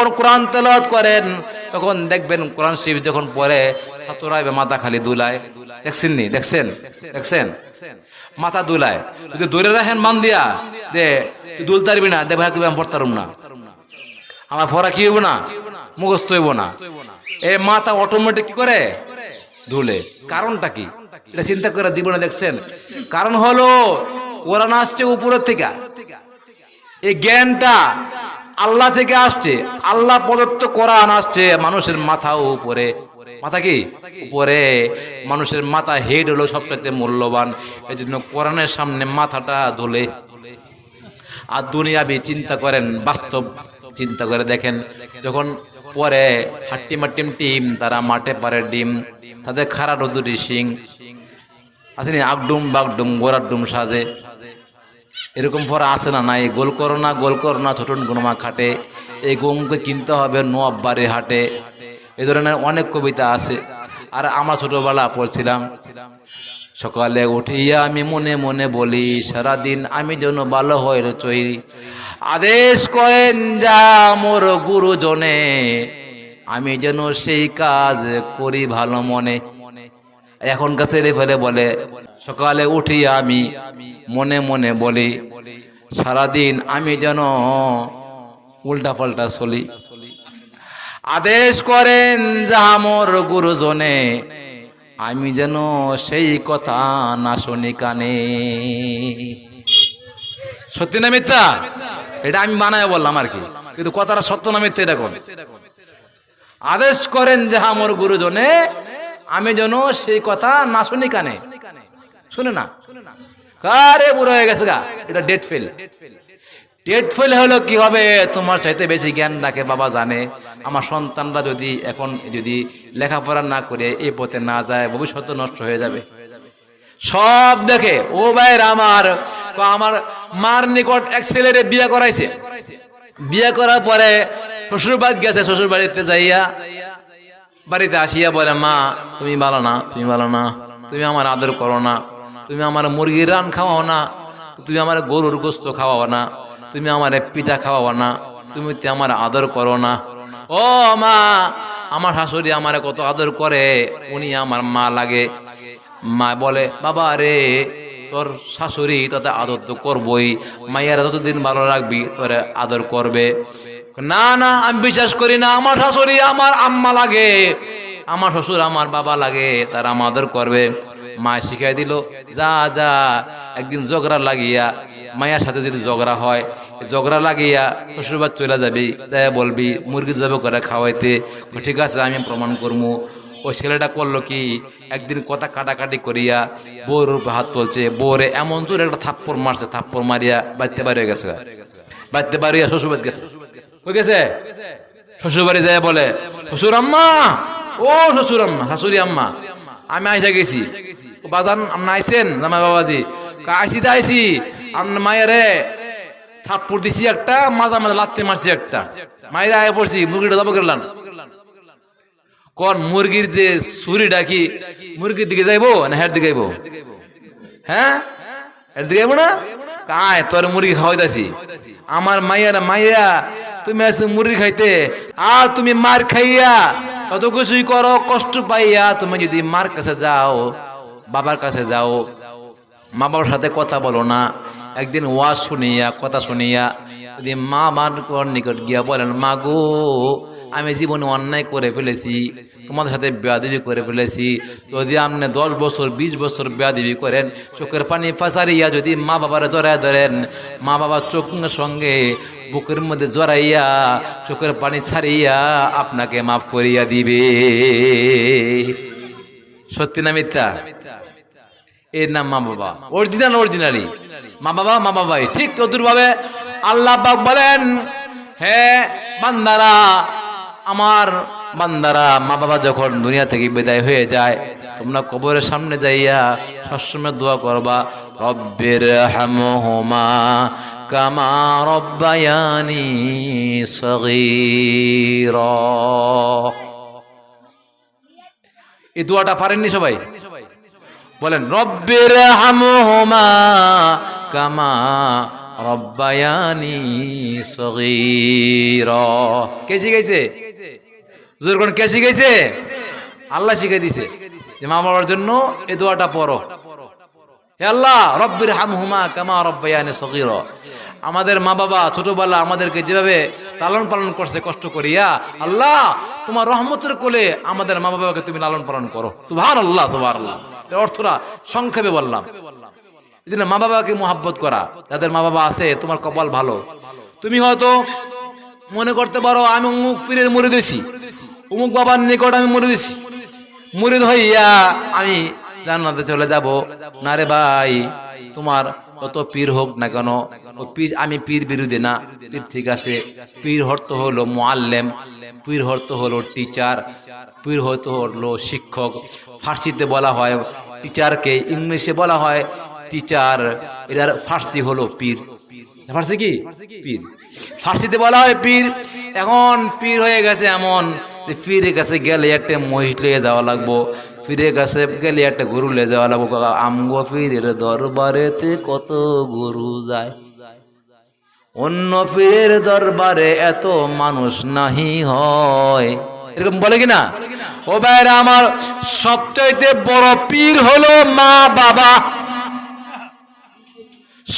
যখন কোরআন তেলাওয়াত করেন, তখন দেখবেন কোরআন শরীফ যখন পড়ে, ছাত্ররা মাথা খালি দুলায়। দেখছেন নি? দেখছেন? দেখছেন? মাথা দুলায়। যদি দৌড়ে রাখেন মান দিয়া, দে দুল তারবি না, দে ভাই আমি পড়তারুম না। আমার ফরা কি হইব না? মুখস্থ হইব না। এ মাথা অটোমেটিক কি করে? ধুলে। কারণটা কি? এটা চিন্তা করে জীবনে দেখছেন। কারণ হলো, কোরআন আসছে উপরের থেকে। এই জ্ঞানটা আল্লাহ থেকে আসছে, আল্লাহ প্রদত্ত কোরআন আসছে, মানুষের মাথা উপরে। মাথা কি? উপরে। মানুষের মাথা হেড হলো সবচেয়ে মূল্যবান। এই জন্য কোরআনের সামনে মাথাটা ধুলে। আর দুনিয়াবি চিন্তা করেন, বাস্তব চিন্তা করে দেখেন, যখন পরে হাট্টিম হাট্টিম টিম, তারা মাঠে পারে ডিম, তাদের খারা রোদুরি সিং আসেনি, আগডুম বাগডুম, গোড়ার ডুম সাজে। এরকম পরে আসে না না এই গোল করো না, গোল করো না, ছোটন গুণমা খাটে। এই গমকে কিনতে হবে নোয়াব বাড়ির হাটে। এ ধরনের অনেক কবিতা আছে। আর আমরা ছোটবেলা পড়ছিলাম। সকালে উঠিয়া আমি মনে মনে বলি, সারাদিন আমি যেন ভালো হয় চৈরি আদেশ করেন যা মোর গুরুজনে, আমি যেন সেই কাজ করি ভালো মনে। এখনকার ছেলে ফেলে বলে, সকালে উঠি আমি, মনে মনে বলি, সারাদিন আমি যেন উল্টা পাল্টা চলি। আদেশ করেন যাহা মোর গুরুজনে, আমি যেন সেই কথা না শুনি কানে। সত্যি না মিথ্যা? এটা আমি মানায় বললাম আর কি। কিন্তু কথাটা সত্য না মিথ্যা এটা কোন? আদেশ করেন যাহা আমার গুরুজনে আমি যেন সেই কথা না শুনি কানে। শুনে না? কারে বুড়ো হয়ে গেছে গা? এটা ডেট ফেল ডেট ফেল হলো কি হবে? তোমার চাইতে বেশি জ্ঞান রাখে বাবা জানে? আমার সন্তানরা যদি এখন যদি লেখাপড়া না করে এই পথে না যায়, ভবিষ্যৎ নষ্ট হয়ে যাবে। সব দেখে, ও ভাইয়ের আমার আমার মার নিকট এক ছেলেরে বিয়ে করাইছে। বিয়ে করার পরে শ্বশুর বাড়ি গেছে শ্বশুর বাড়িতে যাইয়া বাড়িতে আসিয়া বলে, মা, তুমি ভালো না, তুমি ভালো না, তুমি আমার আদর করো না, তুমি আমার মুরগির রান খাওয়াও না, তুমি আমার গরুর গোস্ত খাওয়াও না, তুমি আমার পিঠা খাওয়াও না, তুমি তো আমার আদর করো না। ও মা, আমার শাশুড়ি আমার কত আদর করে, উনি আমার মা লাগে। মা বলে, বাবা রে, তোর শাশুড়ি তোতে আদর তো করবই, মাইয়ারা যতদিন ভালো রাখবি, তোরে আদর করবে। না না, আমি বিশ্বাস করি না, আমার শাশুড়ি আমার আম্মা লাগে। আমার শ্বশুর আমার বাবা লাগে, তারা আমার আদর করবে। মা শিখাই দিল, যা যা, একদিন ঝগড়া লাগিয়া, মায়ের সাথে যদি ঝগড়া হয় ঝগড়া লাগিয়া শ্বশুরবাদ চলে যাবি যাই বলবি, মুরগি যাবে করে খাওয়াইতে। ঠিক আছে, আমি প্রমাণ করব ওই ছেলেটা করল কি, একদিন কথা কাটাকাটি করিয়া বউর উপরে হাত তুলছে। বউরে এমন জোরে একটা থাপ্পড় মারছে, থাপ্পড় মারিয়া বাড়িতে বাড়ি গেছে বাড়িতে বাড়িয়া শ্বশুরবাদ গেছে। হয়ে গেছে শ্বশুর বাড়ি যায় বলে, শ্বশুর আম্মা, ও শ্বশুর আম্মা, শাশুড়ি আম্মা, আমি আইসা গেছি। বাজান, আপনি আইসেন জামাই বাবাজি? আইসি তো আইসি আপনার মায়েরে থাপ্পড় দিছি একটা মাজা মাজা লাত্তি মারছি একটা। মায়েরা আয় পড়ছি, মুরগিটা দাবা করলাম। কোন মুরগির যে ছুরি ডাকি মুরগির দিকে যাইবো না হের দিকে যাইবো? হ্যাঁ? এর দিকে যাইবো না? কায় তোর মুরগি খাওয়াইতাছি। আমার মাইয়ার, মাইয়া তুমি আছো মুরগি খাইতে, আর তুমি মার খাইয়া কত কিছুই করো, কষ্ট পাইয়া তুমি যদি মার কাছে যাও, বাবার কাছে যাও মা বাবার সাথে কথা বলো না, একদিন ওয়াজ শুনিয়া, কথা শুনিয়া, যদি মা মার নিকট গিয়া বলেন, মা গো, আমি জীবনে অন্যায় করে ফেলেছি, তোমাদের সাথে বেয়াদিবি করে ফেলেছি, যদি আপনি দশ বছর, বিশ বছর বেয়াদিবি করেন, চোখের পানি ফাঁসারিয়া যদি মা বাবার জড়ায় ধরেন মা বাবার চোখের সঙ্গে বুকের মধ্যে জড়াইয়া, চোখের পানি ছাড়িয়া আপনাকে মাফ করিয়া দিবে। সত্যি না মিথ্যা? এর নাম মা বাবা। অরিজিনাল অরিজিনালি মা বাবা, মা বাবাই। ঠিক কদুর ভাবে আল্লাহ পাক বলেন হ্যাঁ বান্দারা, আমার বান্দারা, মা বাবা যখন দুনিয়া থেকে বিদায় হয়ে যায়, তোমরা কবরের সামনে যাইয়া সবসময় দোয়া করবা, রব্বের হামহুমা কামা রব্বায়ানি সগীরা এই দোয়াটা পারেননি সবাই? বলেন রব্বের হামহুমা কামা রব্বায়ানি সগীরা। কে শিখাইছে? জোর কে শিখাইছে? আল্লাহ শিখাই দিছে। যে মা বাবার জন্য এই দোয়াটা পড়ো। হে আল্লাহ রব্বির হামহুমা কামা রব্বায়ানি সগীরা। আমাদের মা বাবা ছোটবেলা আমাদেরকে যেভাবে লালন পালন করছে, কষ্ট করিয়া, আল্লাহ, তোমার রহমতের কোলে আমাদের মা বাবাকে তুমি লালন পালন করো। সুভান আল্লাহ সুভান আল্লাহ এর অর্থটা সংক্ষেপে বললাম। মা বাবাকে মোহাব্বত করা, যাদের মা বাবা আছে, তোমার কপাল ভালো। তুমি হয়তো মনে করতে পারো, আমি অমুক ফিরে মরে দিছি অমুক বাবার নিকট আমি মরে দিছি মরে হইয়া আমি জান্নাতে চলে যাব। না রে ভাই, তোমার কত পীর হোক না কেন পীর, আমি পীর বিরোধী না। পীর ঠিক আছে। পীর হর্ত হলো মোয়াল্লেম পীর হর্ত হলো টিচার, পীর হর্ত হলো শিক্ষক। ফার্সিতে বলা হয় টিচারকে, ইংলিশে বলা হয় টিচার। এটার ফার্সি হলো পীর। ফার্সি কি? পীর। ফার্সিতে বলা হয় পীর। এখন পীর হয়ে গেছে এমন পীরের কাছে গেলে একটা মহিষ লিয়ে যাওয়া লাগবো। পীরের কাছে গেলে একটা গরু লে যাওয়া লাগবো। আমগো পীরের দরবারেতে কত গরু যায়? অন্য পীরের দরবারে এত মানুষ নাহি হয়। এরকম বলে কি না ও ভাইরা, আমার সবচাইতে বড় পীর হলো মা বাবা।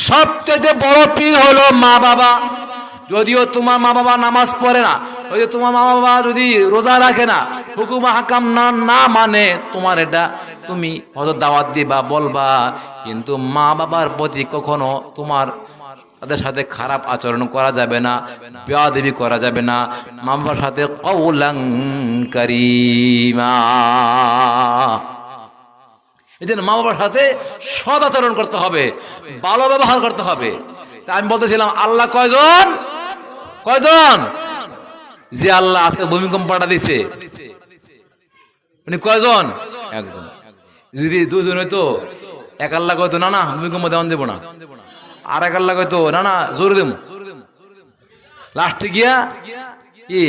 সবচেয়ে বড় পীর হলো মা বাবা। যদিও তোমার মা বাবা নামাজ পড়ে না যদিও তোমার মা বাবা যদি রোজা রাখে না, হুকুম হাকাম না না মানে তোমার এটা তুমি হয়তো দাওয়াত দিবা, বলবা। কিন্তু মা বাবার প্রতি কখনো তোমার, তাদের সাথে খারাপ আচরণ করা যাবে না, বেয়াদেবি করা যাবে না। মা বাবার সাথে কৌলাং কারিমা। এই জন্য মা বাবার সাথে সদ আচরণ করতে হবে, ভালো ব্যবহার করতে হবে। তা আমি বলতেছিলাম, আল্লাহ কয়জন? কয়জন? যে আল্লাহ আজকে ভূমিকম্পটা দিছে। উনি কয়জন? একজন। যদি দুজন হইতো, এক আল্লাহ কয়তো না না, ভূমিকম্প দেওয়ান দেবো না। আর এক আল্লাহ কয়তো না না, জোর দেব। লাস্টে গিয়া কি?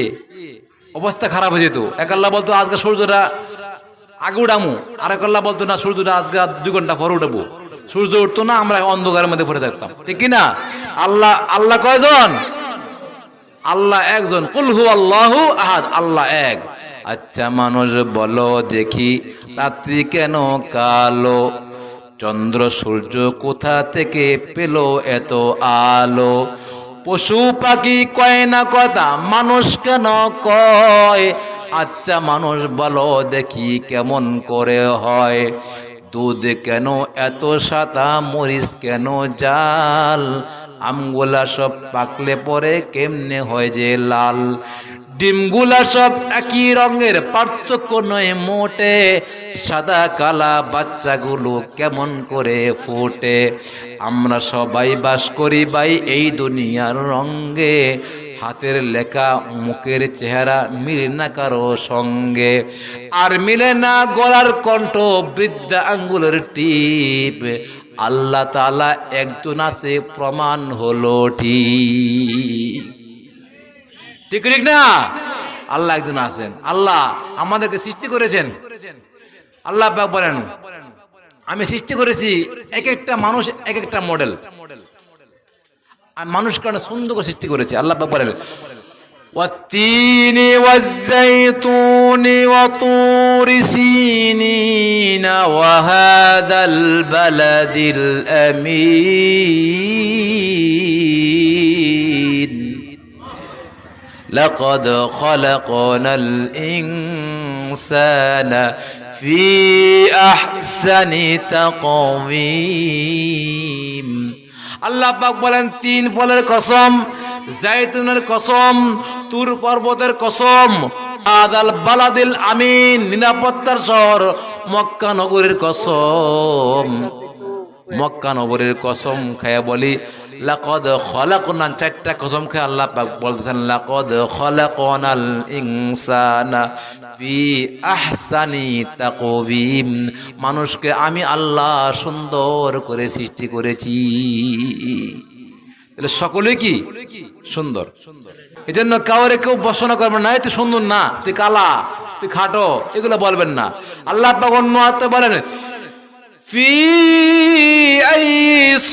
অবস্থা খারাপ হয়ে যেত। এক আল্লাহ বলতো, আজকে সূর্যটা আগে উঠামু। এক আল্লাহ বলতো, না, সূর্যটা আজকে আর দুই ঘণ্টা পরে উঠাবো। সূর্য উঠতো না, আমরা অন্ধকারের মধ্যে পড়ে থাকতাম। ঠিক কি না আল্লাহ আল্লাহ কয়জন? আল্লাহ একজন কুলহু আল্লাহু আহাদ, আল্লাহ এক। আচ্ছা মানুষ বলো দেখি, রাত্রি কেন কালো? চন্দ্র, সূর্য কোথা থেকে পেল এত আলো? পশু পাখি কয় না কথা, মানুষ কেন কয়? আচ্ছা মানুষ বলো দেখি কেমন করে হয়? দুধ কেন এত সাদা, মরিচ কেন জাল? আমগুলা সব পাকলে পরে কেমনে হয় যে লাল? ডিমগুলা সব একই রঙের, পার্থক্য নয় মোটে। সাদা কালা বাচ্চাগুলো কেমন করে ফোটে? আমরা সবাই বাস করি ভাই এই দুনিয়ার রঙ্গে হাতের লেখা, মুখের চেহারা মিলে না কারও সঙ্গে। আর মিলে না গলার কণ্ঠ, বৃদ্ধা আঙ্গুলের টিপ। আল্লাহ তালা একজন আছে, প্রমাণ হলো ঠিক। ঠিক ঠিক না আল্লাহ একজন আছেন। আল্লাহ আমাদেরকে সৃষ্টি করেছেন। আল্লাহ বলেন, আমি সৃষ্টি করেছি এক একটা মানুষ এক একটা মডেল মানুষ কারণে সুন্দর সৃষ্টি করেছে? আল্লাহ বলেন والتين والزيتون وطور سينين وهذا البلد الأمين. لقد خلقنا الإنسان في أحسن تقويم. আল্লাহ পাক বলেন, তিন ফলের কসম, জাইতুনের কসম, তুর পর্বতের কসম, আদাল বালাদিল আমিন, নিরাপত্তার শহর, মক্কা নগরীর কসম। মক্কা নগরীর কসম খায়া বলি লাকদ খলাকনা চারটা কসম খায় আল্লাহ পাক বলতেছেন, লাকদ খলাকনাল ইনসানা ফি আহসানি তাকবীম মানুষকে আমি আল্লাহ সুন্দর করে সৃষ্টি করেছি। তাহলে সকলে কি? সুন্দর। এই জন্য কাউরে কেউ বসনা করবেন না "এই তুই সুন্দর না, তুই কালা, তুই খাটো, এগুলো বলবেন না। আল্লাহ পাক অন্য হাতে বলেন في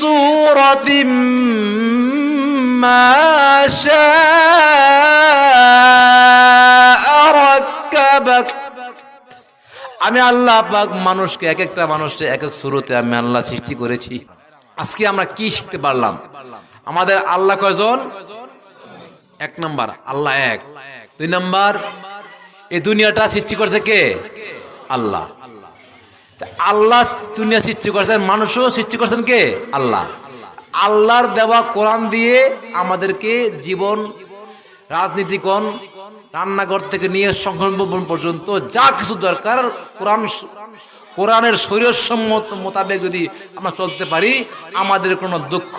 أي صورة ما شاء ركبك আমি আল্লাহ পাক মানুষকে এক একটা মানুষকে এক এক শুরুতে আমি আল্লাহ সৃষ্টি করেছি আজকে আমরা কি শিখতে পারলাম আমাদের আল্লাহ কয়জন এক নাম্বার আল্লাহ এক দুই নাম্বার এই দুনিয়াটা সৃষ্টি করছে কে আল্লাহ তা আল্লাহ দুনিয়া সৃষ্টি করেছেন, মানুষও সৃষ্টি করেছেন কে? আল্লাহ। আল্লাহর দেওয়া কোরআন দিয়ে আমাদেরকে জীবন, রাজনীতিকন, রান্নাঘর থেকে নিয়ে সংক্রমণ পর্যন্ত যা কিছু দরকার কোরআন কোরআনের শরীরসম্মত মোতাবেক যদি আমরা চলতে পারি, আমাদের কোনো দুঃখ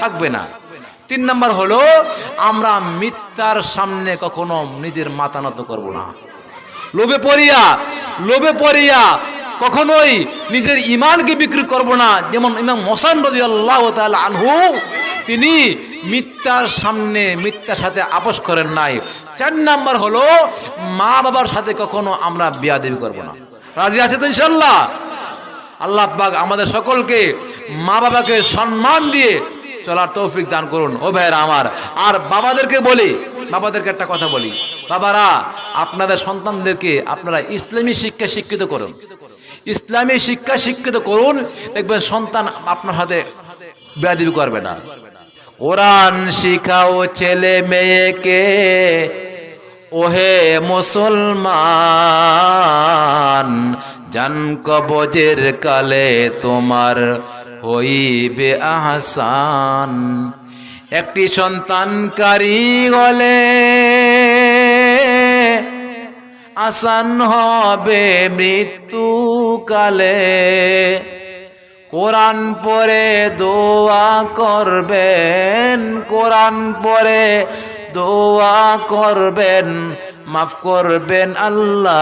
থাকবে না। তিন নম্বর হলো, আমরা মিথ্যার সামনে কখনো নিজের মাথা নত করব না। লোভে পড়িয়া লোভে পড়িয়া কখনোই নিজের ইমানকে বিক্রি করব না। যেমন ইমাম মোসান রবি আল্লাহ আনহু, তিনি মিথ্যার সামনে, মিথ্যার সাথে আপোষ করেন নাই। চার নাম্বার হলো মা বাবার সাথে কখনো আমরা বিয়া দেবী করব না। রাজি আছে তো ইনশাল্লাহ আল্লাহ পাক আমাদের সকলকে মা বাবাকে সম্মান দিয়ে চলার তৌফিক দান করুন। ও ভাইয়েরা আমার, আর বাবাদেরকে বলি, বাবাদেরকে একটা কথা বলি। বাবারা, আপনাদের সন্তানদেরকে আপনারা ইসলামী শিক্ষা শিক্ষিত করুন। ইসলামী শিক্ষা শিক্ষিত করুন, দেখবেন সন্তান আপনার হাতে বেয়াদিবি করবে না। কোরআন শিখাও ছেলে মেয়েকে, ওহে মুসলমান, জান কবজের কালে তোমার হইবে আহসান। একটি সন্তানকারী হলে আসান হবে মৃত্যুকালে। কোরআন পরে দোয়া করবেন, কোরআন পরে দোয়া করবেন, মাফ করবেন আল্লাহ।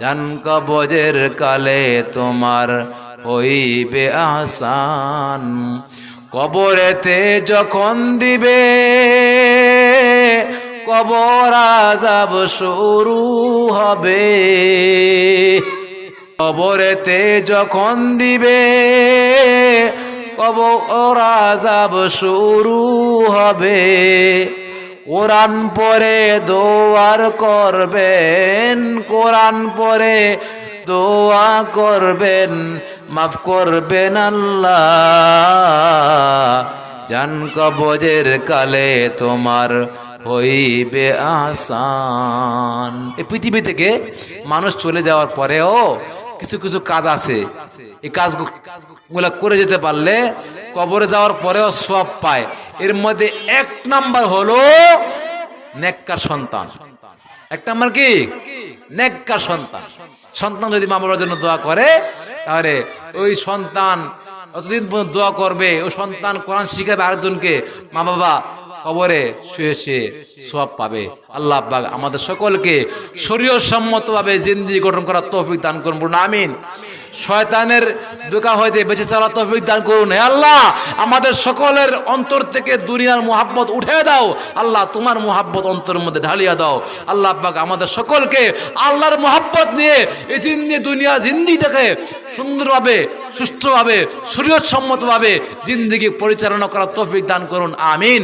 জান কবজের কালে তোমার হইবে আসান কবরেতে যখন দিবে কবর আজাব শুরু হবে। কবরেতে যখন দিবে, কবর আজাব শুরু হবে। কোরআন পরে দোয়ার করবেন, কোরআন পরে দোয়া করবেন, মাফ করবেন আল্লাহ। জান কবজের কালে তোমার হইবে আসান। এই পৃথিবী থেকে মানুষ চলে যাওয়ার পরেও কিছু কিছু কাজ আছে। এই কাজগুলো করে যেতে পারলে কবরে যাওয়ার পরেও সব পায়। এর মধ্যে এক নাম্বার হলো নেককার সন্তান। এক নাম্বার কি? নেককার সন্তান। সন্তান যদি মা বাবার জন্য দোয়া করে, তাহলে ওই সন্তান অতদিন দোয়া করবে। ওই সন্তান কোরআন শিখাবে আরেকজনকে, মা বাবা কবরে শুয়ে শুয়ে সব পাবে। আল্লাহ পাক আমাদের সকলকে শরীয় সম্মতভাবে জিন্দি গঠন করার তৌফিক দান করুন আমিন। শয়তানের দোকা হইতে বেঁচে চলার তৌফিক দান করুন, হে আল্লাহ। আমাদের সকলের অন্তর থেকে দুনিয়ার মোহাব্বত উঠে দাও। আল্লাহ, তোমার মোহাব্বত অন্তরের মধ্যে ঢালিয়া দাও। আল্লাহ পাক আমাদের সকলকে আল্লাহর মোহাব্বত নিয়ে এই জিন্দি দুনিয়া জিন্দিটাকে সুন্দরভাবে, সুষ্ঠুভাবে শরীয়ত সম্মতভাবে জিন্দিগি পরিচালনা করার তৌফিক দান করুন, আমিন।